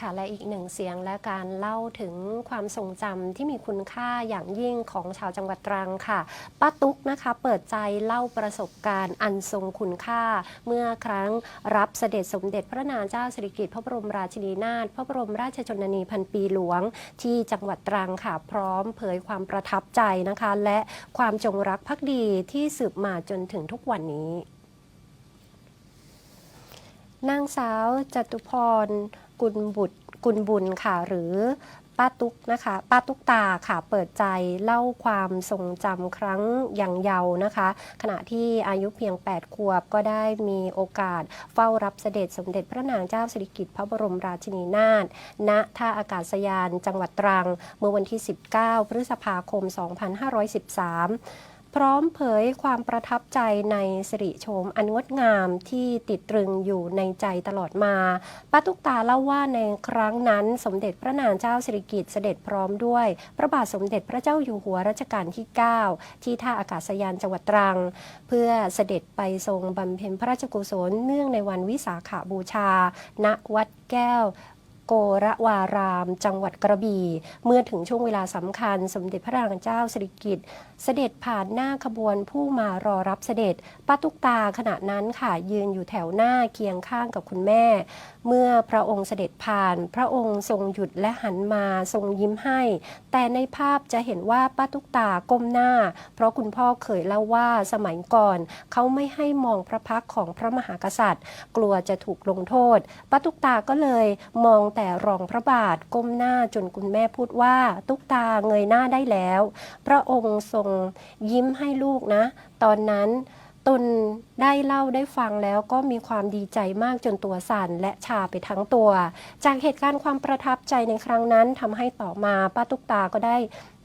ค่ะและอีกหนึ่งเสียงและการเล่าถึงความทรงจำที่มีคุณค่าอย่างยิ่งของชาวจังหวัดตรังค่ะป้าตุ๊กนะคะ เปิดใจเล่าประสบการณ์อันทรงคุณค่า เมื่อครั้งรับเสด็จสมเด็จพระนางเจ้าสิริกิติ์พระบรมราชินีนาถพระบรมราชชนนีพันปีหลวง ที่จังหวัดตรังค่ะ พร้อมเผยความประทับใจนะคะ และความจงรักภักดีที่สืบมาจนถึงทุกวันนี้ นางสาวจตุพรกุลบุตรกุลบุญค่ะ หรือป้าตุ๊กนะคะ ป้าตุ๊กตาค่ะเปิดใจเล่าความทรงจำครั้งยังเยาว์นะคะ ขณะที่อายุเพียง 8 ขวบก็ได้มีโอกาสเฝ้ารับเสด็จสมเด็จพระนางเจ้าสิริกิติ์พระบรมราชินีนาถณท่าอากาศยานจังหวัดตรัง เมื่อวันที่ 19 พฤษภาคม 2513 พร้อมเผยความประทับใจในสิริโฉมอันงดงามที่ติดตรึงอยู่ในใจตลอดมาป้าตุ๊กตาเล่าว่าในครั้งนั้นสมเด็จพระนางเจ้าสิริกิติ์เสด็จพร้อมด้วย พระบาทสมเด็จพระเจ้าอยู่หัวรัชกาลที่ 9 ที่ท่าอากาศยานจังหวัดตรัง เพื่อเสด็จไปทรงบำเพ็ญพระราชกุศลเนื่องในวันวิสาขาบูชา ณวัดแก้ว โกระวาราม จังหวัดกระบี่ เมื่อถึงช่วงเวลาสำคัญ สมเด็จพระนางเจ้าสิริกิติ์เสด็จผ่านหน้าขบวนผู้มารอรับเสด็จป้าตุกตาขณะนั้นค่ะยืนอยู่แถวหน้าเคียงข้างกับคุณแม่ เมื่อพระองค์เสด็จผ่าน พระองค์ทรงหยุดและหันมาทรงยิ้มให้ แต่ในภาพจะเห็นว่าป้าตุกตาก้มหน้า เพราะคุณพ่อเคยเล่าว่าสมัยก่อน เขาไม่ให้มองพระพักของพระมหากษัตริย์ กลัวจะถูกลงโทษป้าตุกตาก็เลยมองแต่รองพระบาทก้มหน้าจนคุณแม่พูดว่า ตุ๊กตาเงยหน้าได้แล้ว พระองค์ทรงยิ้มให้ลูกนะ ตอนนั้นตนได้เล่าได้ฟังแล้วก็มีความดีใจมากจนตัวสั่นและชาไปทั้งตัว จากเหตุการณ์ความประทับใจในครั้งนั้นทำให้ต่อมาป้าตุ๊กตาก็ได้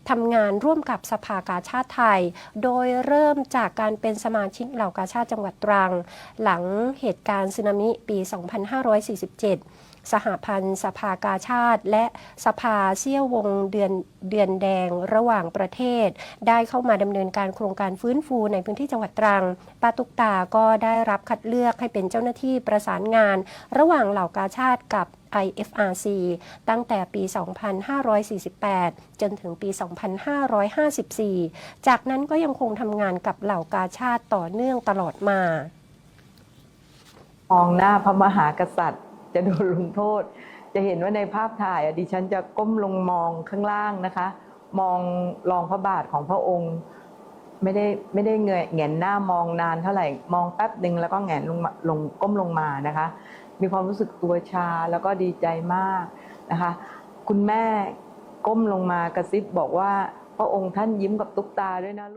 ทำงานร่วมกับสภากาชาติไทย โดยเริ่มจากการเป็นสมาชิกเหล่ากาชาติจังหวัดตรัง หลังเหตุการณ์สึนามิปี 2547 สหพันธ์ สภากาชาติ และสภาเซี่ยววงเดือนเดือนแดงระหว่างประเทศ ได้เข้ามาดำเนินการโครงการฟื้นฟูในพื้นที่จังหวัดตรังปาตุกตาก็ได้รับคัดเลือกให้เป็นเจ้าหน้าที่ประสานงาน ระหว่างเหล่ากาชาติกับ IFRC ตั้งแต่ปี 2548 จนถึงปี 2554 จากนั้นก็ยังคงทำงานกับเหล่ากาชาติต่อเนื่องตลอดมามองหน้าพระมหากษัตริย์ จะโดนลงโทษ จะเห็นว่าในภาพถ่ายอะดิฉันจะก้มลงมองข้างล่างนะคะ มองรองพระบาทของพระองค์ ไม่ได้ไม่ได้เงยแงนหน้ามองนานเท่าไหร่มองแป๊บหนึ่งแล้วก็แงนลงลงก้มลงมานะคะ มีความรู้สึกตัวชาแล้วก็ดีใจมากนะคะ คุณแม่ก้มลงมากระซิบบอกว่าพระองค์ท่านยิ้มกับตุ๊กตาด้วยนะ